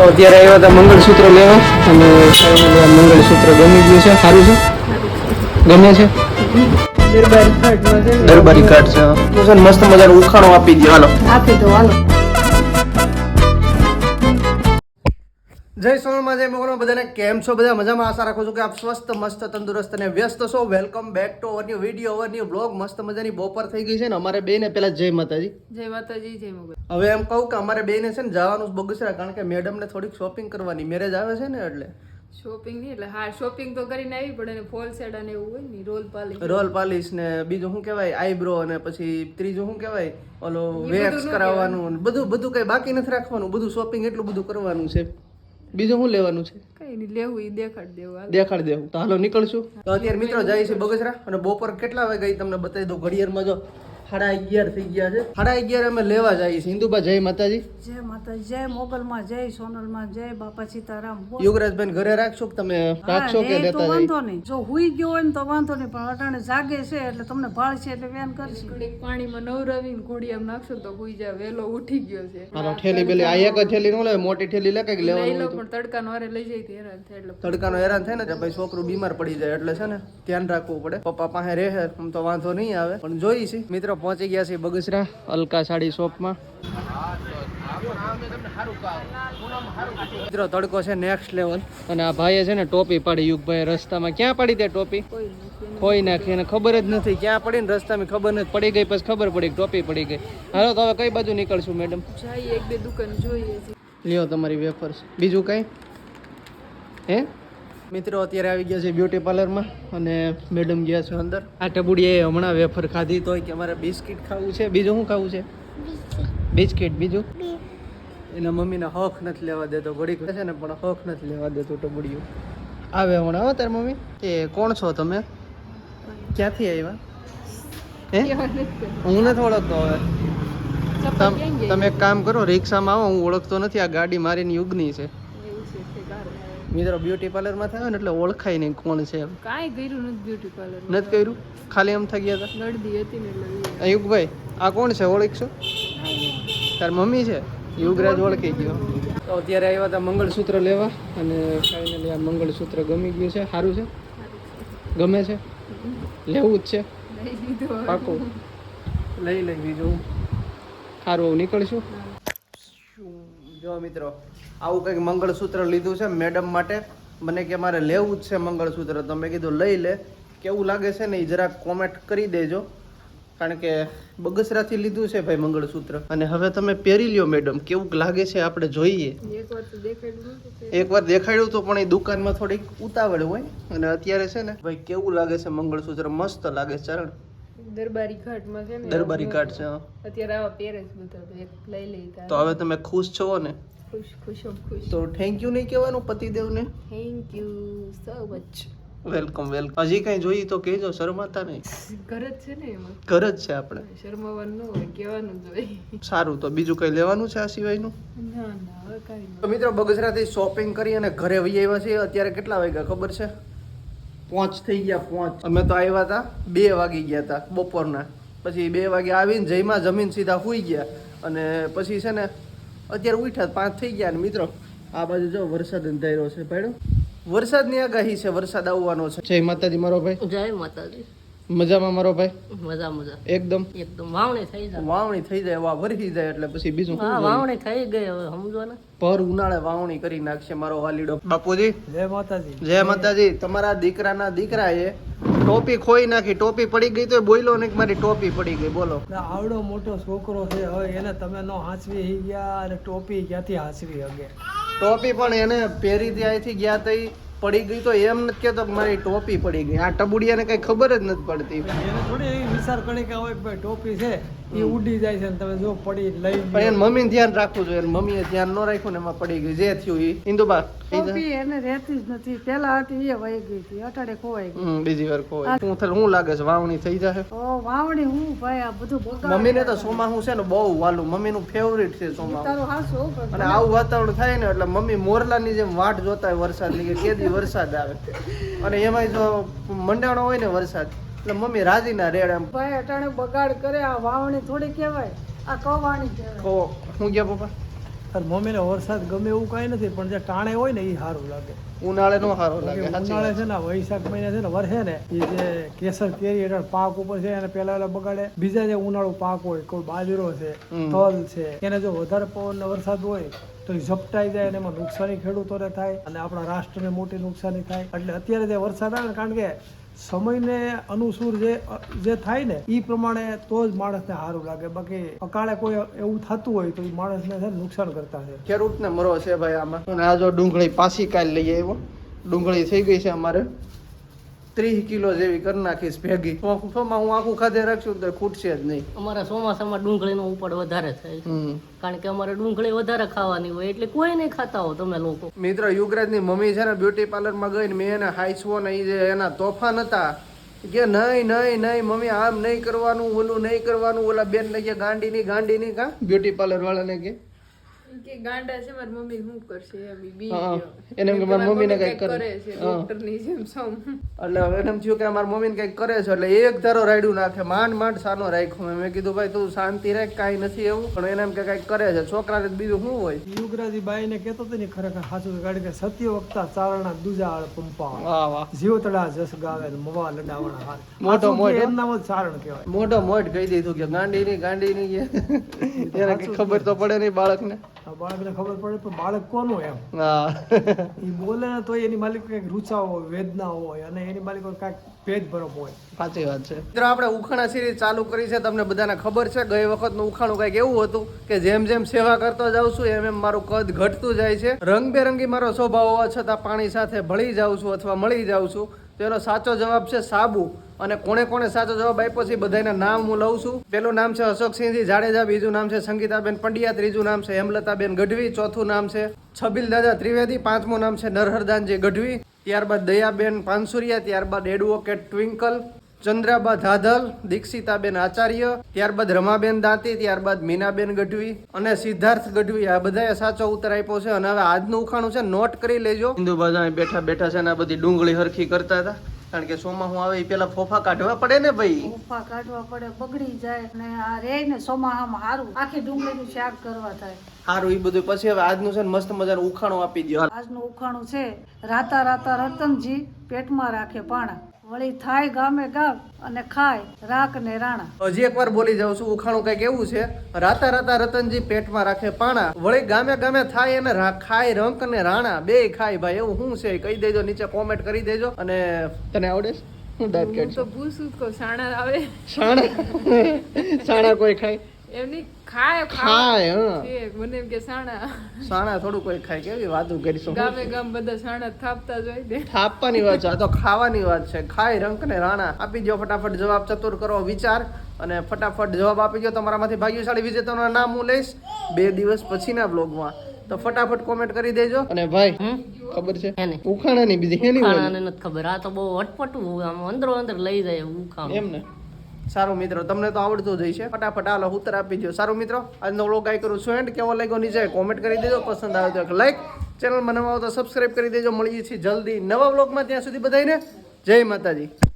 તો અત્યારે આવ્યા હતા મંગળસૂત્ર લેવા અને મંગળસૂત્ર ગમી ગયું છે. સારું છે? ગમે છે? દરબારી કાઢ છે. મસ્ત મજાનું ઉખાણો આપી દે હાલો. આપી દો હાલો. જય સોનલમાં જય મોગલમાં બધાને કેમ છો? બધા મજામાં? આશા રાખું છું કે આપ સ્વસ્થ મસ્ત તંદુરસ્ત અને વ્યસ્ત છો. Welcome back to our new video our new blog મસ્ત મજાની બપોર થઈ ગઈ છે ને અમારે બેને પેલા જય માતાજી. જય માતાજી જય મોગલ. હવે એમ કહું કે અમારે બેને છે ને જવાનું બગસરા કારણ કે મેડમને થોડીક શોપિંગ કરવાની મેરેજ આવે છે ને એટલે. શોપિંગ નહીં એટલે હા શોપિંગ તો કરીને આવી પડે ને ફોલ સેડ અને એવું હોય ને રોલ પાલિશ રોલ પાલિશ ને બીજું શું કહેવાય? આઈબ્રો અને પછી ત્રીજું શું કહેવાય? ઓલો વેક્સ કરાવવાનું બધું બધું કઈ બાકી નથી રાખવાનું. બધું શોપિંગ એટલું બધું કરવાનું છે. બીજું શું લેવાનું છે? કઈ નહીં લેવું એ દેખાડ દેવું દેખાડ દેવું. તો હાલો નીકળશું. તો અત્યારે મિત્રો જાય છે બગસરા અને બપોર કેટલા વાગે ગઈ તમને બતાવી દઉં ઘડિયાળમાં જો. સાડા અગિયાર થઈ ગયા છે. સાડા અગિયાર અમે લેવા જઈએ છીએ. ઇન્દુબા જય માતાજી. જય માતાજી જય મોગલમાં જય સોનલમાં જય બાપા સીતારામ બોલ. યુગરાજભાઈ ઘરે રાખશો કે તમે રાખશો કે હા, લેતા જઈ વાંધો નહીં. જો હુઈ ગયો હોય ને તો વાંધો નહીં પણ અટાણે જાગે છે એટલે તમને ભાળશે એટલે વેન કરશે. થોડીક પાણીમાં ઘોડી ઘોડિયામાં નાખશો તો હુઈ જાય. વેલો ઉઠી ગયો છે. હાલો ઠેલી બેલી આ એક જ ઠેલી નો લે મોટી ઠેલી લે કંઈક લઈ લેવાનું. પણ તડકા વારે લઈ જાય તો હેરાન થાય એટલે. તડકાનો હેરાન થાય ને કે ભાઈ છોકરું બીમાર પડી જાય એટલે છે ને ધ્યાન રાખવું પડે. પપ્પા પાસે રહે આમ તો વાંધો નહીં આવે. પણ જોઈ છે મિત્રો પહોંચી ગયા છે બગસરા અલકા સાડી શોપમાં. મિત્રો તડકો છે નેક્સ્ટ લેવલ અને આ ભાઈએ છે ને ટોપી પાડી યુગભાઈ રસ્તામાં. ક્યાં પડી તે ટોપી? કોઈ નથી નાખી અને ખબર જ નથી. ક્યાં પડી ને રસ્તામાં ખબર નથી. પડી ગઈ પછી ખબર પડી ટોપી પડી ગઈ. હાલો તો હવે કઈ બાજુ નીકળશું મેડમ એક બે દુકાન જોઈએ. લ્યો તમારી વેફર્સ. બીજું કઈ? હે? મિત્રો અત્યારે આવી ગયા છે બ્યુટી પાર્લરમાં અને મેડમ ગયા છે અંદર. આ ટબુડીએ હમણાં વેફર ખાધી તો કે અમારે બિસ્કિટ ખાવું છે. બીજું શું ખાવું છે? બિસ્કિટ. બીજું? એના મમ્મીને હક નથી લેવા દેતો ઘડીક છે ને પણ હક નથી લેવા દેતો ટબુડીઓ આવે હમણાં હો તારી મમ્મી. એ કોણ છો તમે? ક્યાંથી આવ્યા? હે? હું નથી ઓળખતો હવે. તમ- તમે એક કામ કરો રિક્ષામાં આવો હું ઓળખતો નથી આ ગાડી મારીની યુગની છે. મિત્રો બ્યુટી પાર્લરમાં થયો ને એટલે ઓળખાય નહીં કોણ છે કાંઈ કર્યું નથી બ્યુટી પાર્લર નથી કર્યું? ખાલી એમ થઈ ગયા હતા ગળદી હતી ને એટલે યુગભાઈ આ કોણ છે? ઓળખશો? તાર મમ્મી છે? યુગરાજ ઓળખી ગયો. તો અત્યારે આવ્યા હતા મંગળસૂત્ર લેવા અને ફાઇનલી આ મંગળસૂત્ર ગમી ગયું છે. સારું છે? ગમે છે? લેવું જ છે. પાકું? લઈ લઈ બીજું. સારું નીકળશું? જો મિત્રો, આવું કંઈક મંગળસૂત્ર લીધું છે મેડમ માટે, મને કે મારે લેવું જ છે મંગળસૂત્ર તમે કીધું લઈ લે. કેવું લાગે છે ને એ જરાક કોમેન્ટ કરી દેજો. કારણ કે બગસરાથી લીધું છે ભાઈ મંગળસૂત્ર. અને હવે તમે પહેરી લ્યો મેડમ, કેવું લાગે છે આપણે જોઈએ. એક એકવાર દેખાડ્યું તો પણ એ દુકાનમાં થોડીક ઉતાવળ હોય. અને અત્યારે છે ને, ભાઈ કેવું લાગે છે મંગળસૂત્ર? મસ્ત લાગે ચરણ. દરબારી ઘાટમાં છે ને દરબારી ઘાટ છે અત્યારે આવા પહેરે છે બધા એક લઈ લઈ તો હવે તમે ખુશ છો ને? ખુશ ખુશ ખુશ. તો થેન્ક યુ નહીં કહેવાનું પતિદેવને? Thank you so much welcome welcome હજી કઈ જોઈએ તો કહેજો શરમાતા નહીં. ઘર જ છે ને એમાં? ઘર જ છે આપણે. શરમાવાનું ન હોય કહેવાનું જોઈએ સારું તો બીજું કઈ લેવાનું છે આ સિવાયનું? ના ના હવે કઈ તો મિત્રો બગસરાથી શોપિંગ કરી અને ઘરે વહી આવ્યા છીએ. અત્યારે કેટલા વાગ્યા ખબર છે? પાંચ થઈ ગયા, પોંચ. અમે તો આવ્યા હતા, બે વાગી ગયા હતા બપોરના. પછી બે વાગે આવીને જઈમાં જમીન સીધા સુઈ ગયા અને પછી છે ને, અત્યારે ઉઠ્યા પાંચ થઈ ગયા અને મિત્રો. આ બાજુ જો વરસાદ અંધાર્યો છે ભાઈડો વરસાદની આગાહી છે, વરસાદ આવવાનો છે. જય માતાજી, મારો ભાઈ. જય માતાજી. મજામાં મારો ભાઈ? મજા મજા. એકદમ? એકદમ. વાવણી થઈ જાય. વાવણી થઈ જાય વા વરસી જાય એટલે પછી બીજું હા વાવણી થઈ ગઈ હવે સમજો ને? પર ઉનાળે વાવણી કરી નાખશે મારો વાલીડો. બાપુજી. જય માતાજી. જય માતાજી. તમારા દીકરાના દીકરા એ ટોપી ખોઈ નાખી ટોપી પડી ગઈ તો બોલ્યો ને મારી ટોપી પડી ગઈ બોલો. આવડો મોટો છોકરો છે હવે એને તમે નો હાંચવી ગયા અને ટોપી ક્યાંથી હાંચવી હગે? ટોપી પણ એને પહેરી ત્યાંથી ગયા તઈ પડી ગઈ તો એમ નથી કેતો મારી ટોપી પડી ગઈ. આ ટબુડિયાને કઈ ખબર જ નથી પડતી. એને થોડી એવી વિચાર કરી કે હવે ભાઈ ટોપી છે એ ઉડી જાય છે ને તમે જો પડી લઈ પણ એને મમ્મી ધ્યાન રાખવું જોઈએ. એને મમ્મીએ ધ્યાન ન રાખ્યું ને એમાં પડી ગઈ જે થયું એ ઇન્દુબા ટોપી એને રહેતી જ નથી. પેલા હતી એ વહી ગઈ હતી. અટાડે ખોવાઈ ગઈ. હમ, બીજી વાર ખોવાઈ હું થાય હું લાગે છે વાવણી થઈ જશે ઓ વાવણી હું ભાઈ આ બધું બગાડ મમ્મીને તો સોમા હું છે ને બહુ વાલું. મમ્મીનું ફેવરિટ છે સોમા તારો હાસો અને આવું વાતાવરણ થાય ને એટલે મમ્મી મોરલાની જેમ વાટ જોતા હોય વરસાદની કે કેદી વરસાદ આવે. અને એમાં જો મંડાણો હોય ને વરસાદ એટલે મમ્મી રાજીના રેડ એમ ભાઈ અટાણે બગાડ કરે આ વાવણી થોડી કહેવાય આ કવાણી કહેવાય. કહો હું ગયા પપ્પા? તાર મમ્મીને વરસાદ ગમે એવું કાંઈ નથી પણ જે ટાણે હોય ને એ સારું લાગે. ઉનાળે નો સારો લાગે ઉનાળે છે ને વૈશાખ મહિના છે ને વરસે ને એ જે કેસર કેરી એટલે પાક ઉપર છે એને પેલા પેલા બગાડે. બીજા જે ઉનાળુ પાક હોય કોઈ બાજરો છે તલ છે એને જો વધારે પવન વરસાદ હોય તો એ ઝપટાઈ જાય અને એમાં નુકસાની ખેડૂતોને થાય અને આપણા રાષ્ટ્રને મોટી નુકસાની થાય. એટલે અત્યારે જે વરસાદ આવે ને કારણ કે સમયને અનુસૂર જે જે થાય ને એ પ્રમાણે તો જ માણસને સારું લાગે. બાકી અકાળે કોઈ એવું થતું હોય તો એ માણસને છે નુકસાન કરતા છે. ખેડૂતને મરો છે ભાઈ આમાં. આ જો ડુંગળી પાછી કાલ લઈ આવ્યો. ડુંગળી થઈ ગઈ છે અમારે. ત્રીસ કિલો જેવી કરી નાખીશ ભેગી. સોમાં હું આખું ખાધે રાખશું તો ખૂટશે જ નહીં. અમારા ચોમાસામાં ડુંગળીનો ઉપાડ વધારે થાય. કારણ કે અમારે ડુંગળી વધારે ખાવાની હોય એટલે કોઈ નહીં ખાતા હો તમે લોકો. મિત્ર યુગરાજની મમ્મી છે ને બ્યુટી પાર્લરમાં ગઈ ને મેં એને હાઈસવો ને એ એના તોફાન હતા કે નહીં નહીં નહીં મમ્મી આમ નહીં કરવાનું ઓલું નહીં કરવાનું ઓલા બેન ને કે ગાંડી ની કા? બ્યુટી પાર્લર વાળાને કે? ઈ કે ગાંડા છે મારી મમ્મી શું કરશે એમ બી એને કે મારી મમ્મીને કંઈક કંઈક કરે. કરે છે ડોક્ટરની જેમ સૌ એટલે હવે એમ થયું કે મારા મમ્મીને કંઈક કરે છે એટલે એક ધારો રાયડું નાખે માંડ માંડ સાનો રાખ્યો મેં. મેં કીધું ભાઈ તું શાંતિ રાખ કાંઈ નથી એવું. પણ એને એમ કે કંઈક કરે છે છોકરાને બીજું શું હોય? યુગરાજી બાઈને કહેતો હતો ને ખરેખર સાચું. કારણ કે સત્ય વખતા ચારણા દુજા પંપા વાહ વાહ. જીવતડા જસ ગાવે મોવા લડાવણા હાર. મોટો એમ નામ ચારણ કહેવાય? મોઢો મોઢ કહી દીધું કે ગાંડીની ગાંડી ની એને ખબર તો પડે નહીં બાળકને. બાળકને ખબર પડે પણ બાળક કોનું એમ? એ બોલે ને તો એની માલિક કંઈક રૂચા હોય વેદના હોય અને એની માલિક કાંઈક ભેદ ભરપ હોય. સાચી વાત છે. મિત્રો આપણે ઉખાણા સિરીઝ ચાલુ કરી છે તમને બધાને ખબર છે ગઈ વખતનું ઉખાણું કંઈક એવું હતું કે જેમ જેમ સેવા કરતો જાઉં છું એમ એમ મારું કદ ઘટતું જાય છે. રંગબેરંગી મારો સ્વભાવ હોવા છતાં પાણી સાથે ભળી જાઉં છું અથવા મળી જાઉં છું. તો એનો સાચો જવાબ છે સાબુ. અને કોણે કોણે સાચો જવાબ આપ્યો છે બધાના નામ હું લઉં છું. પેલું નામ છે અશોકસિંહજી જાડેજા, બીજું નામ છે સંગીતાબેન પંડ્યા, ત્રીજું નામ છે હેમલતાબેન ગઢવી, ચોથું નામ છે છબીલ દાદા ત્રિવેદી, પાંચમું નામ છે નરહરદાનજી ગઢવી, ત્યારબાદ દયાબેન પાનસુરિયા, ત્યારબાદ એડવોકેટ ટ્વિંકલ ચંદ્રાબા ધાધલ દીક્ષિતાબેન આચાર્ય, ત્યારબાદ રમાબેન દાંતી, ત્યારબાદ મીનાબેન ગઢવી અને સિદ્ધાર્થ ગઢવી. આ બધાએ સાચો ઉત્તર આપ્યો છે અને હવે આજનું ઉખાણું છે, નોટ કરી લેજો. હિન્દુ બધા બેઠા બેઠા છે ને આ બધી ડુંગળી હરખી કરતા હતા. કારણ કે સોમાં હું આવે એ પેલા ફોફા કાઢવા પડે ને ભાઈ? ફોફા કાઢવા પડે બગડી જાય ને આ રે ને સોમાહામાં હારું. આખી ડુંગળીનું શાક કરવા થાય. સારું એ બધું પછી હવે આજનું છે ને મસ્ત મજાનું ઉખાણું આપી દો આજનું ઉખાણું છે. રાતા રાતા રતનજી પેટમાં રાખે પાણા. વળી થાય ગામે ગામ અને ખાય રાખ ને રાણા. હજી એકવાર બોલી જાઉં છું ઉખાણું કંઈક એવું છે. રાતા રાતા રતનજી પેટમાં રાખે પાણા. વળી ગામે ગામે થાય અને ખાય રંક ને રાણા. બે ખાય ભાઈ એવું શું છે કહી દેજો નીચે કોમેન્ટ કરી દેજો અને તને આવડે છે? હું દાંત તો પૂછું તો સાણા આવે. સાણા સાણા કોઈ ખાય? એમની ખાય ખાય હા. મને એમ કે સાણા. સાણા થોડું કોઈ ખાય કેવી વાતો કરીશું? ગામે ગામ બધા સાણા થાપતા જ હોય ને. થાપવાની વાત છે આ તો ખાવાની વાત છે. ખાય રંક ને રાણા. આપી દો ફટાફટ જવાબ ચતુર કરો વિચાર અને ફટાફટ જવાબ આપી દો તમારામાંથી ભાગ્યશાળી વિજેતાનું નામ હું લઈશ બે દિવસ પછીના બ્લોગમાં તો ફટાફટ કોમેન્ટ કરી દેજો. અને ભાઈ ખબર છે? એને. ઉખાણાની બીજી ખાણાને નથી ખબર. આ તો બહુ અટપટું આમ અંદરો અંદર લઈ જાય ઉખાણ ખાણું એમ ને સારું મિત્રો, તમને તો આવડતું જ હશે ફટાફટ હાલો ઉત્તર આપી દો સારું મિત્રો, આજનો વ્લોગ આઈ કરું છું એન્ડ કેવો લાગ્યો નીચે કોમેન્ટ કરી દેજો, પસંદ આવે તો એક લાઈક ચેનલમાં નવા હો તો સબસ્ક્રાઇબ કરી દેજો. મળીએ છીએ જલ્દી નવા વ્લોગમાં ત્યાં સુધી બધાને જય માતાજી.